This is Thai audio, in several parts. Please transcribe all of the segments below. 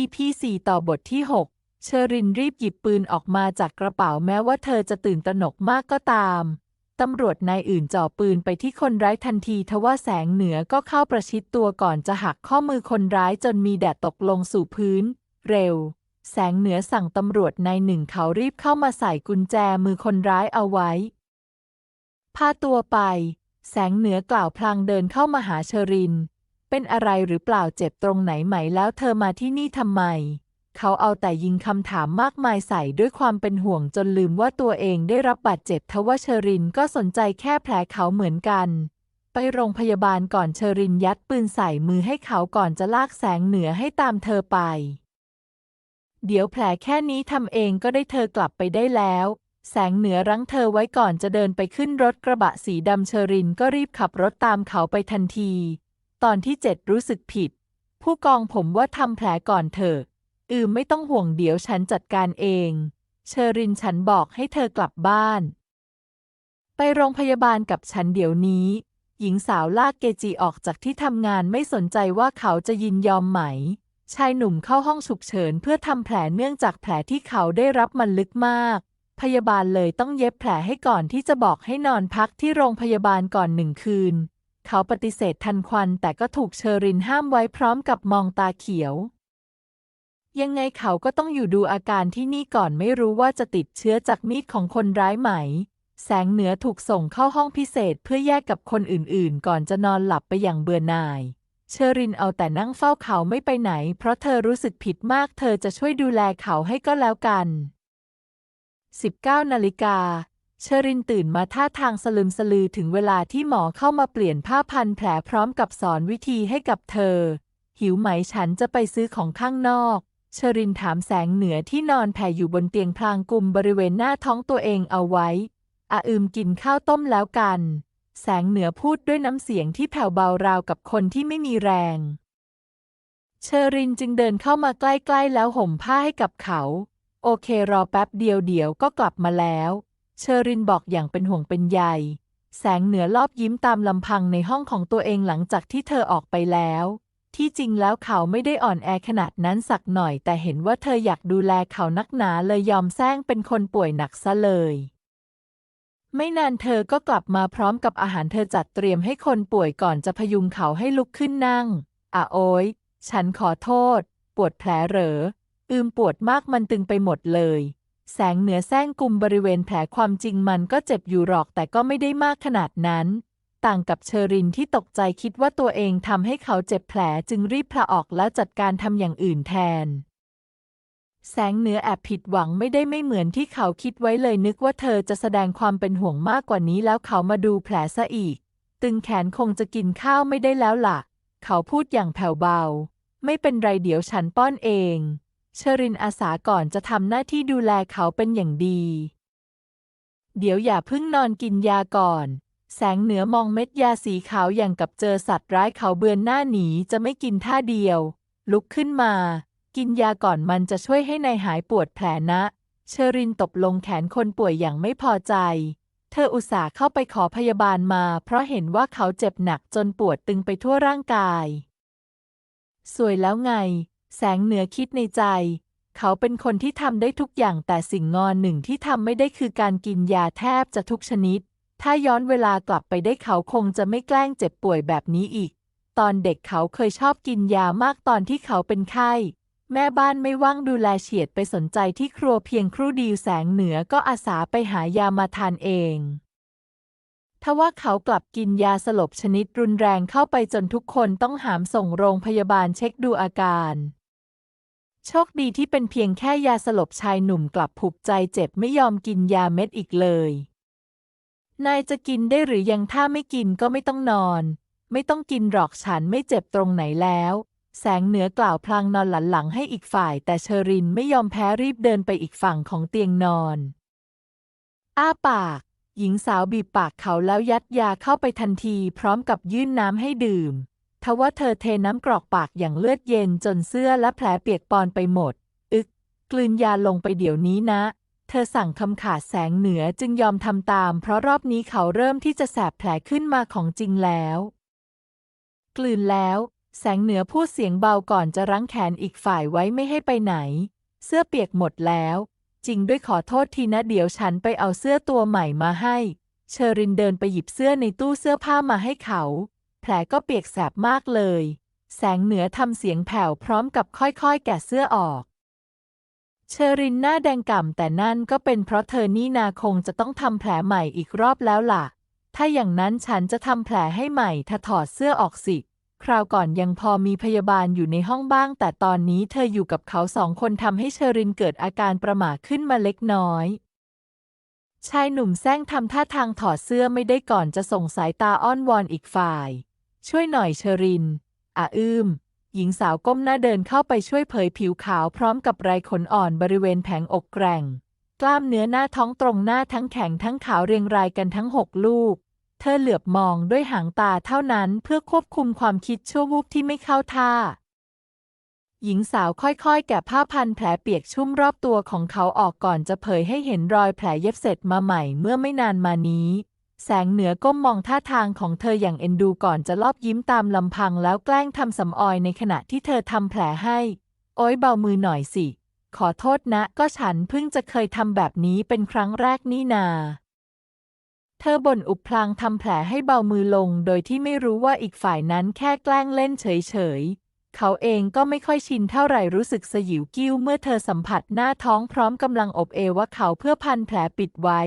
EP 4 ต่อบทที่ 6 เชอรินรีบหยิบปืนออกมาจากกระเป๋าแม้ว่าเธอจะตื่นตระหนกมากก็ตาม ตำรวจนายอื่นจ่อปืนไปที่คนร้ายทันทีทว่าแสงเหนือก็เข้าประชิดตัวก่อนจะหักข้อมือคนร้ายจนมีแดดตกลงสู่พื้น เร็ว แสงเหนือสั่งตำรวจนายหนึ่งเขารีบเข้ามาใส่กุญแจมือคนร้ายเอาไว้ พาตัวไป แสงเหนือกล่าวพลางเดินเข้ามาหาเชอริน เป็นอะไรหรือเปล่าเจ็บตรงไหนไหมแล้วเธอมาที่นี่ทำไม เขาเอาแต่ยิงคำถามมากมายใส่ด้วยความเป็นห่วงจนลืมว่าตัวเองได้รับบาดเจ็บทว่าเชอรินก็สนใจแค่แผลเขาเหมือนกัน ไปโรงพยาบาลก่อนเชอรินยัดปืนใส่มือให้เขาก่อนจะลากแสงเหนือให้ตามเธอไป เดี๋ยวแผลแค่นี้ทำเองก็ได้เธอกลับไปได้แล้วแสงเหนือรั้งเธอไว้ก่อนจะเดินไปขึ้นรถกระบะสีดำเชอรินก็รีบขับรถตามเขาไปทันที ตอนที่เจ็ดรู้สึกผิด ผู้กองผมว่าทำแผลก่อนเถอะ อืมไม่ต้องห่วงเดี๋ยวฉันจัดการเอง เชอรินฉันบอกให้เธอกลับบ้าน ไปโรงพยาบาลกับฉันเดี๋ยวนี้ หญิงสาวลากเกจิออกจากที่ทำงานไม่สนใจว่าเขาจะยินยอมไหม ชายหนุ่มเข้าห้องฉุกเฉินเพื่อทำแผลเนื่องจากแผลที่เขาได้รับมันลึกมากพยาบาลเลยต้องเย็บแผลให้ก่อนที่จะบอกให้นอนพักที่โรงพยาบาลก่อนหนึ่งคืน เขาปฏิเสธทันควันแต่ก็ถูกเชอรินห้ามไว้พร้อมกับมองตาเขียว ยังไงเขาก็ต้องอยู่ดูอาการที่นี่ก่อนไม่รู้ว่าจะติดเชื้อจากมีดของคนร้ายไหม แสงเหนือถูกส่งเข้าห้องพิเศษเพื่อแยกกับคนอื่นๆ ก่อนจะนอนหลับไปอย่างเบื่อหน่าย เชอรินเอาแต่นั่งเฝ้าเขาไม่ไปไหน เพราะเธอรู้สึกผิดมากเธอจะช่วยดูแลเขาให้ก็แล้วกัน 19นาฬิกา ชอรินตื่นมาท่าทางสลึมสลือถึงเวลาที่หมอเข้ามาเปลี่ยนผ้าพันแผลพร้อมกับสอนวิธีให้กับเธอ หิวไหมฉันจะไปซื้อของข้างนอกเชอรินถามแสงเหนือที่นอนแผ่อยู่บนเตียงพลางกลุ่มบริเวณหน้าท้องตัวเองเอาไว้อาอืมกินข้าวต้มแล้วกัน แสงเหนือพูดด้วยน้ำเสียงที่แผ่วเบาราวกับคนที่ไม่มีแรง เชอรินจึงเดินเข้ามาใกล้ๆแล้วห่มผ้าให้กับเขา โอเครอแป๊บเดียวเดี๋ยวก็กลับมาแล้ว เชอรินบอกอย่างเป็นห่วงเป็นใย แสงเหนือรอบยิ้มตามลำพังในห้องของตัวเองหลังจากที่เธอออกไปแล้ว ที่จริงแล้วเขาไม่ได้อ่อนแอขนาดนั้นสักหน่อย แต่เห็นว่าเธออยากดูแลเขานักหนาเลยยอมแซงเป็นคนป่วยหนักซะเลย ไม่นานเธอก็กลับมาพร้อมกับอาหารเธอจัดเตรียมให้คนป่วยก่อนจะพยุงเขาให้ลุกขึ้นนั่งอะโอ้ยฉันขอโทษ ปวดแผลเหรอ อืมปวดมากมันตึงไปหมดเลย แสงเหนือแซงกุมบริเวณแผลความจริงมันก็เจ็บอยู่หรอกแต่ก็ไม่ได้มากขนาดนั้น ต่างกับเชอรินที่ตกใจคิดว่าตัวเองทำให้เขาเจ็บแผลจึงรีบพลาออกแล้วจัดการทำอย่างอื่นแทน แสงเหนือแอบผิดหวังไม่ได้ไม่เหมือนที่เขาคิดไว้เลยนึกว่าเธอจะแสดงความเป็นห่วงมากกว่านี้แล้วเขามาดูแผลซะอีก ตึงแขนคงจะกินข้าวไม่ได้แล้วล่ะ เขาพูดอย่างแผ่วเบา ไม่เป็นไรเดี๋ยวฉันป้อนเอง ชอรินอาสาก่อนจะทำหน้าที่ดูแลเขาเป็นอย่างดี เดี๋ยวอย่าเพิ่งนอนกินยาก่อน แสงเหนือมองเม็ดยาสีขาวอย่างกับเจอสัตว์ร้ายเขาเบือนหน้าหนีจะไม่กินท่าเดียว ลุกขึ้นมา กินยาก่อนมันจะช่วยให้นายหายปวดแผลนะ เชอรินตบลงแขนคนป่วยอย่างไม่พอใจ เธออุตส่าห์เข้าไปขอพยาบาลมา เพราะเห็นว่าเขาเจ็บหนักจนปวดตึงไปทั่วร่างกาย สวยแล้วไง แสงเหนือคิดในใจ เขาเป็นคนที่ทำได้ทุกอย่างแต่สิ่งงอนหนึ่งที่ทำไม่ได้คือการกินยาแทบจะทุกชนิด ถ้าย้อนเวลากลับไปได้เขาคงจะไม่แกล้งเจ็บป่วยแบบนี้อีก ตอนเด็กเขาเคยชอบกินยามากตอนที่เขาเป็นไข้ แม่บ้านไม่ว่างดูแลเฉียดไปสนใจที่ครัวเพียงครู่เดียวแสงเหนือก็อาสาไปหายามาทานเองทว่าเขากลับกินยาสลบชนิดรุนแรงเข้าไปจนทุกคนต้องหามส่งโรงพยาบาลเช็คดูอาการ โชคดีที่เป็นเพียงแค่ยาสลบชายหนุ่มกลับผูกใจเจ็บไม่ยอมกินยาเม็ดอีกเลย นายจะกินได้หรือยังถ้าไม่กินก็ไม่ต้องนอน ไม่ต้องกินหรอกฉันไม่เจ็บตรงไหนแล้ว แสงเหนือกล่าวพลางนอนหลันหลังให้อีกฝ่าย แต่เชอรินไม่ยอมแพ้รีบเดินไปอีกฝั่งของเตียงนอน อ้าปาก หญิงสาวบีบปากเขาแล้วยัดยาเข้าไปทันทีพร้อมกับยื่นน้ำให้ดื่ม ทว่าเธอเทน้ำกรอกปากอย่างเลือดเย็นจนเสื้อและแผลเปียกปอนไปหมด อึก กลืนยาลงไปเดี๋ยวนี้นะ เธอสั่งคำขาดแสงเหนือจึงยอมทำตาม เพราะรอบนี้เขาเริ่มที่จะแสบแผลขึ้นมาของจริงแล้ว กลืนแล้ว แสงเหนือพูดเสียงเบาก่อนจะรั้งแขนอีกฝ่ายไว้ไม่ให้ไปไหน เสื้อเปียกหมดแล้ว จริงด้วยขอโทษทีนะเดี๋ยวฉันไปเอาเสื้อตัวใหม่มาให้ เชอรินเดินไปหยิบเสื้อในตู้เสื้อผ้ามาให้เขา แผลก็เปียกแสบมากเลย แสงเหนือทำเสียงแผ่วพร้อมกับค่อยๆ แกะเสื้อออก เชอรินหน้าแดงก่ำแต่นั่นก็เป็นเพราะเธอนี่นาคงจะต้องทำแผลใหม่อีกรอบแล้วล่ะ ถ้าอย่างนั้นฉันจะทำแผลให้ใหม่ถ้าถอดเสื้อออกสิ คราวก่อนยังพอมีพยาบาลอยู่ในห้องบ้าง แต่ตอนนี้เธออยู่กับเขาสองคนทำให้เชอรินเกิดอาการประหม่าขึ้นมาเล็กน้อยชายหนุ่มแซงทำท่าทางถอดเสื้อไม่ได้ก่อนจะส่งสายตาอ้อนวอนอีกฝ่าย ช่วยหน่อยเชอรินอาอืมหญิงสาวก้มหน้าเดินเข้าไปช่วยเผยผิวขาวพร้อมกับไรขนอ่อนบริเวณแผงอกแกร่ง กล้ามเนื้อหน้าท้องตรงหน้าทั้งแข็งทั้งขาวเรียงรายกันทั้งหกลูก เธอเหลือบมองด้วยหางตาเท่านั้นเพื่อควบคุมความคิดชั่ววูบที่ไม่เข้าท่า หญิงสาวค่อยๆ แกะผ้าพันแผลเปียกชุ่มรอบตัวของเขาออกก่อนจะเผยให้เห็นรอยแผลเย็บเสร็จมาใหม่เมื่อไม่นานมานี้ แสงเหนือก้มมองท่าทางของเธออย่างเอ็นดูก่อนจะลอบยิ้มตามลำพังแล้วแกล้งทำสำออยในขณะที่เธอทำแผลให้ โอ้ยเบามือหน่อยสิ ขอโทษนะ ก็ฉันเพิ่งจะเคยทำแบบนี้เป็นครั้งแรกนี่นา เธอบ่นอุบพลางทำแผลให้เบามือลง โดยที่ไม่รู้ว่าอีกฝ่ายนั้นแค่แกล้งเล่นเฉยๆ เขาเองก็ไม่ค่อยชินเท่าไหร่รู้สึกสยิวกิ้วเมื่อเธอสัมผัสหน้าท้องพร้อมกำลังอบเอวว่าเขาเพื่อพันแผลปิดไว้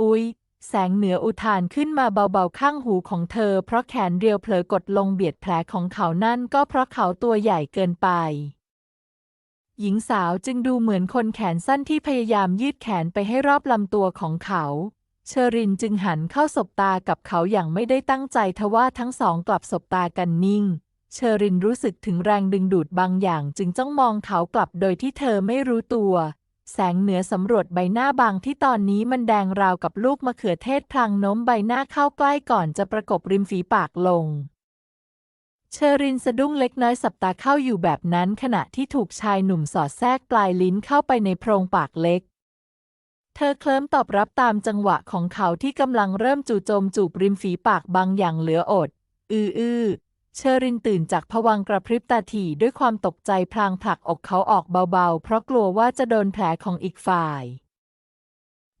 อุ๊ย แสงเหนืออุทานขึ้นมาเบาๆข้างหูของเธอ เพราะแขนเรียวเผลอกดลงเบียดแผลของเขานั่นก็เพราะเขาตัวใหญ่เกินไป หญิงสาวจึงดูเหมือนคนแขนสั้นที่พยายามยืดแขนไปให้รอบลำตัวของเขา เชอรินจึงหันเข้าสบตากับเขาอย่างไม่ได้ตั้งใจทว่าทั้งสองกลับสบตากันนิ่ง เชอรินรู้สึกถึงแรงดึงดูดบางอย่างจึงจ้องมองเขากลับโดยที่เธอไม่รู้ตัว แสงเหนือสำรวจใบหน้าบางที่ตอนนี้มันแดงราวกับลูกมะเขือเทศพลางโน้มใบหน้าเข้าใกล้ก่อนจะประกบริมฝีปากลง เชอรินสะดุ้งเล็กน้อยสับตาเข้าอยู่แบบนั้นขณะที่ถูกชายหนุ่มสอดแทรกปลายลิ้นเข้าไปในโพรงปากเล็ก เธอเคลิ้มตอบรับตามจังหวะของเขาที่กำลังเริ่มจู่โจมจูบริมฝีปากบางอย่างเหลืออด อืออือ เชอรินตื่นจากผวังกระพริบตาถี่ด้วยความตกใจพลางผลักอกเขาออกเบาๆ เพราะกลัวว่าจะโดนแผลของอีกฝ่าย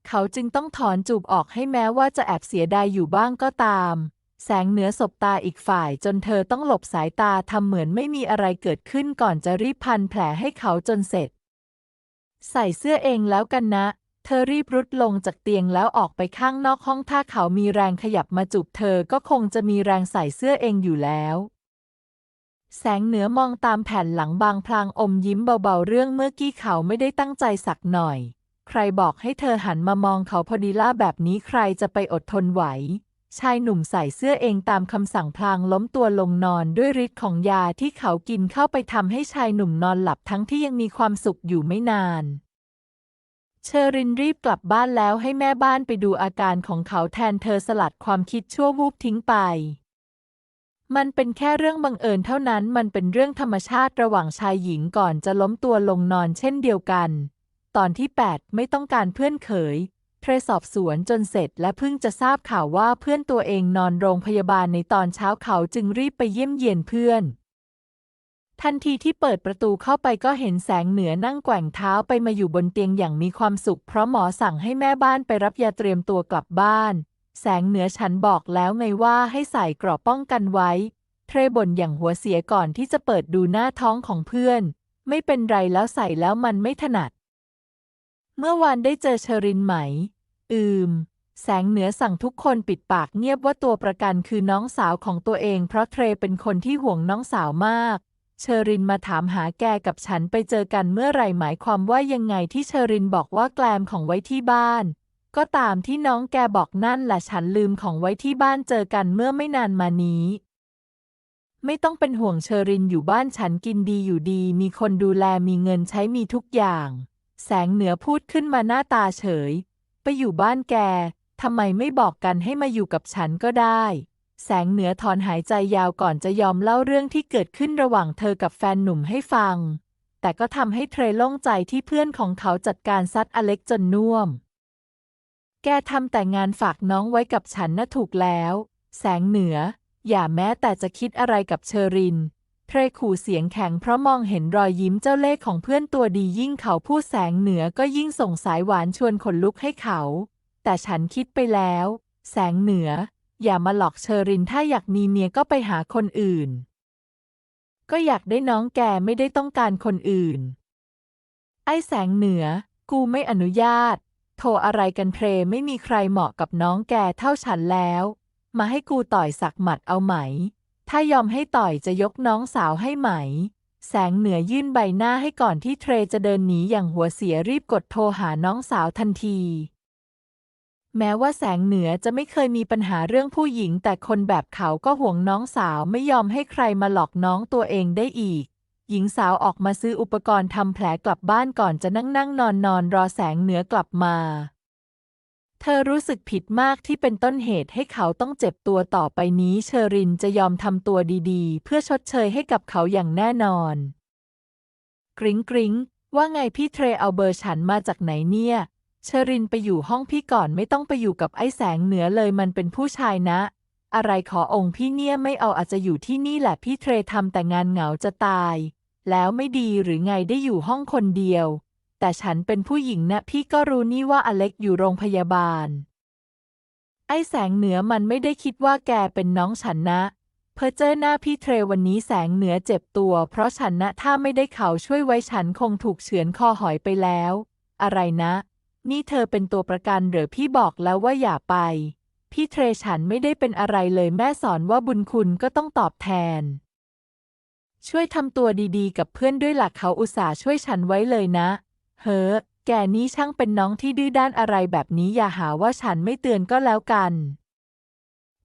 เขาจึงต้องถอนจูบออกให้แม้ว่าจะแอบเสียดายอยู่บ้างก็ตาม แสงเหนือสบตาอีกฝ่ายจนเธอต้องหลบสายตาทำเหมือนไม่มีอะไรเกิดขึ้นก่อนจะรีบพันแผลให้เขาจนเสร็จ ใส่เสื้อเองแล้วกันนะ เธอรีบรุดลงจากเตียงแล้วออกไปข้างนอกห้องถ้าเขามีแรงขยับมาจูบเธอก็คงจะมีแรงใส่เสื้อเองอยู่แล้วแสงเหนือมองตามแผ่นหลังบางพลางอมยิ้มเบาๆเรื่องเมื่อกี้เขาไม่ได้ตั้งใจสักหน่อย ใครบอกให้เธอหันมามองเขาพอดีล่าแบบนี้ใครจะไปอดทนไหว ชายหนุ่มใส่เสื้อเองตามคำสั่งพลางล้มตัวลงนอนด้วยฤทธิ์ของยาที่เขากินเข้าไปทำให้ชายหนุ่มนอนหลับทั้งที่ยังมีความสุขอยู่ไม่นาน เชอรินรีบกลับบ้านแล้วให้แม่บ้านไปดูอาการของเขาแทนเธอสลัดความคิดชั่ววูบทิ้งไป มันเป็นแค่เรื่องบังเอิญเท่านั้น มันเป็นเรื่องธรรมชาติระหว่างชายหญิงก่อนจะล้มตัวลงนอนเช่นเดียวกัน ตอนที่ 8 ไม่ต้องการเพื่อนเขยเทรสอบสวนจนเสร็จและเพิ่งจะทราบข่าวว่าเพื่อนตัวเองนอนโรงพยาบาลในตอนเช้าเขาจึงรีบไปเยี่ยมเยียนเพื่อน ทันทีที่เปิดประตูเข้าไปก็เห็นแสงเหนือนั่งแกว่งเท้าไปมาอยู่บนเตียงอย่างมีความสุข เพราะหมอสั่งให้แม่บ้านไปรับยาเตรียมตัวกลับบ้าน แสงเหนือฉันบอกแล้วไงว่าให้ใส่กรอบป้องกันไว้ เทรบ่นอย่างหัวเสียก่อนที่จะเปิดดูหน้าท้องของเพื่อน ไม่เป็นไรแล้วใส่แล้วมันไม่ถนัด เมื่อวานได้เจอเชอรินไหม อืม แสงเหนือสั่งทุกคนปิดปากเงียบว่าตัวประกันคือน้องสาวของตัวเอง เพราะเทรเป็นคนที่ห่วงน้องสาวมาก เชอรินมาถามหาแกกับฉันไปเจอกันเมื่อไหร่หมายความว่ายังไงที่เชอรินบอกว่าแกลมของไว้ที่บ้าน ก็ตามที่น้องแกบอกนั่นแหละฉันลืมของไว้ที่บ้านเจอกันเมื่อไม่นานมานี้ ไม่ต้องเป็นห่วงเชอรินอยู่บ้านฉันกินดีอยู่ดี มีคนดูแลมีเงินใช้มีทุกอย่าง แสงเหนือพูดขึ้นมาหน้าตาเฉย ไปอยู่บ้านแกทำไมไม่บอกกันให้มาอยู่กับฉันก็ได้ แสงเหนือถอนหายใจยาวก่อนจะยอมเล่าเรื่องที่เกิดขึ้นระหว่างเธอกับแฟนหนุ่มให้ฟัง แต่ก็ทำให้เทรโล่งใจที่เพื่อนของเขาจัดการซัดอเล็กจนน่วม แกทำแต่งานฝากน้องไว้กับฉันน่ะถูกแล้ว แสงเหนือ อย่าแม้แต่จะคิดอะไรกับเชอริน เทรขู่เสียงแข็งเพราะมองเห็นรอยยิ้มเจ้าเล่ห์ของเพื่อนตัวดียิ่งเขาพูดแสงเหนือก็ยิ่งส่งสายหวานชวนขนลุกให้เขา แต่ฉันคิดไปแล้ว แสงเหนือ อย่ามาหลอกเชอรินถ้าอยากมีเมียก็ไปหาคนอื่น ก็อยากได้น้องแกไม่ได้ต้องการคนอื่น ไอ้แสงเหนือ กูไม่อนุญาต โทรอะไรกันเพรไม่มีใครเหมาะกับน้องแกเท่าฉันแล้ว มาให้กูต่อยสักหมัดเอาไหม ถ้ายอมให้ต่อยจะยกน้องสาวให้ไหม แสงเหนือยื่นใบหน้าให้ก่อนที่เทรจะเดินหนีอย่างหัวเสียรีบกดโทรหาน้องสาวทันที แม้ว่าแสงเหนือจะไม่เคยมีปัญหาเรื่องผู้หญิง แต่คนแบบเขาก็ห่วงน้องสาวไม่ยอมให้ใครมาหลอกน้องตัวเองได้อีก หญิงสาวออกมาซื้ออุปกรณ์ทำแผลกลับบ้านก่อนจะนั่งนั่งนอนนอนรอแสงเหนือกลับมา เธอรู้สึกผิดมากที่เป็นต้นเหตุให้เขาต้องเจ็บตัวต่อไปนี้ เชอรินจะยอมทำตัวดีๆ เพื่อชดเชยให้กับเขาอย่างแน่นอน กริ๊งกริ๊งว่าไงพี่เทรเอาเบอร์ฉันมาจากไหนเนี่ย ชอรินไปอยู่ห้องพี่ก่อนไม่ต้องไปอยู่กับไอ้แสงเหนือเลยมันเป็นผู้ชายนะ อะไรขอองค์พี่เนี่ยไม่เอาอาจจะอยู่ที่นี่แหละพี่เทรทำแต่งานเหงาจะตาย แล้วไม่ดีหรือไงได้อยู่ห้องคนเดียว แต่ฉันเป็นผู้หญิงนะพี่ก็รู้นี่ว่าอเล็กอยู่โรงพยาบาล ไอ้แสงเหนือมันไม่ได้คิดว่าแกเป็นน้องฉันนะเพอเจอหน้าพี่เทรวันนี้แสงเหนือเจ็บตัว เพราะฉันนะถ้าไม่ได้เขาช่วยไว้ฉันคงถูกเฉือนคอหอยไปแล้ว อะไรนะ นี่เธอเป็นตัวประกันหรือพี่บอกแล้วว่าอย่าไป พี่เทรฉันไม่ได้เป็นอะไรเลยแม่สอนว่าบุญคุณก็ต้องตอบแทน ช่วยทำตัวดีๆ กับเพื่อนด้วยหลักเขาอุตส่าห์ช่วยฉันไว้เลยนะ เฮ้อ แกนี่ช่างเป็นน้องที่ดื้อด้านอะไรแบบนี้อย่าหาว่าฉันไม่เตือนก็แล้วกัน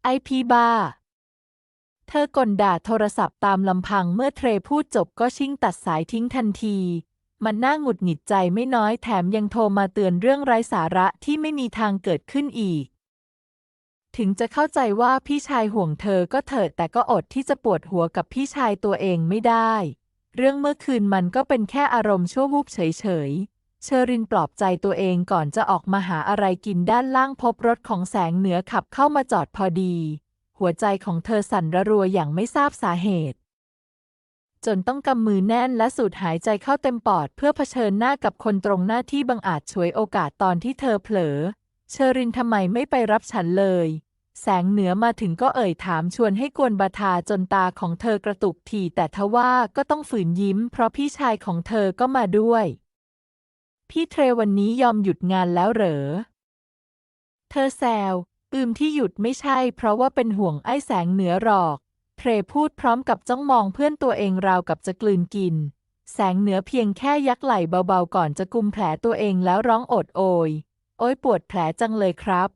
ไอพีบ้า เธอกลด่าโทรศัพท์ตามลำพังเมื่อเทรพูดจบก็ชิ่งตัดสายทิ้งทันที มันน่าหงุดหงิดใจไม่น้อยแถมยังโทรมาเตือนเรื่องไร้สาระที่ไม่มีทางเกิดขึ้นอีก ถึงจะเข้าใจว่าพี่ชายห่วงเธอก็เถิดแต่ก็อดที่จะปวดหัวกับพี่ชายตัวเองไม่ได้ เรื่องเมื่อคืนมันก็เป็นแค่อารมณ์ชั่ววูบเฉยๆเชอรินปลอบใจตัวเองก่อนจะออกมาหาอะไรกินด้านล่างพบรถของแสงเหนือขับเข้ามาจอดพอดี หัวใจของเธอสั่นระรัวอย่างไม่ทราบสาเหตุ จนต้องกำมือแน่นและสูดหายใจเข้าเต็มปอด เพื่อเผชิญหน้ากับคนตรงหน้าที่บังอาจฉวยโอกาสตอนที่เธอเผลอ เชอรินทำไมไม่ไปรับฉันเลย แสงเหนือมาถึงก็เอ่ยถามชวนให้กวนบาทาจนตาของเธอกระตุกทีแต่ทว่าก็ต้องฝืนยิ้ม เพราะพี่ชายของเธอก็มาด้วย พี่เทรวันนี้ยอมหยุดงานแล้วเหรอ เธอแซวอืมที่หยุดไม่ใช่ เพราะว่าเป็นห่วงไอ้แสงเหนือหรอก รพูดพร้อมกับจ้องมองเพื่อนตัวเองราวกับจะกลืนกิน แสงเหนือเพียงแค่ยักไหล่เบาๆก่อนจะกุมแผลตัวเองแล้วร้องโอดโอย โอ้ยปวดแผลจังเลยครับ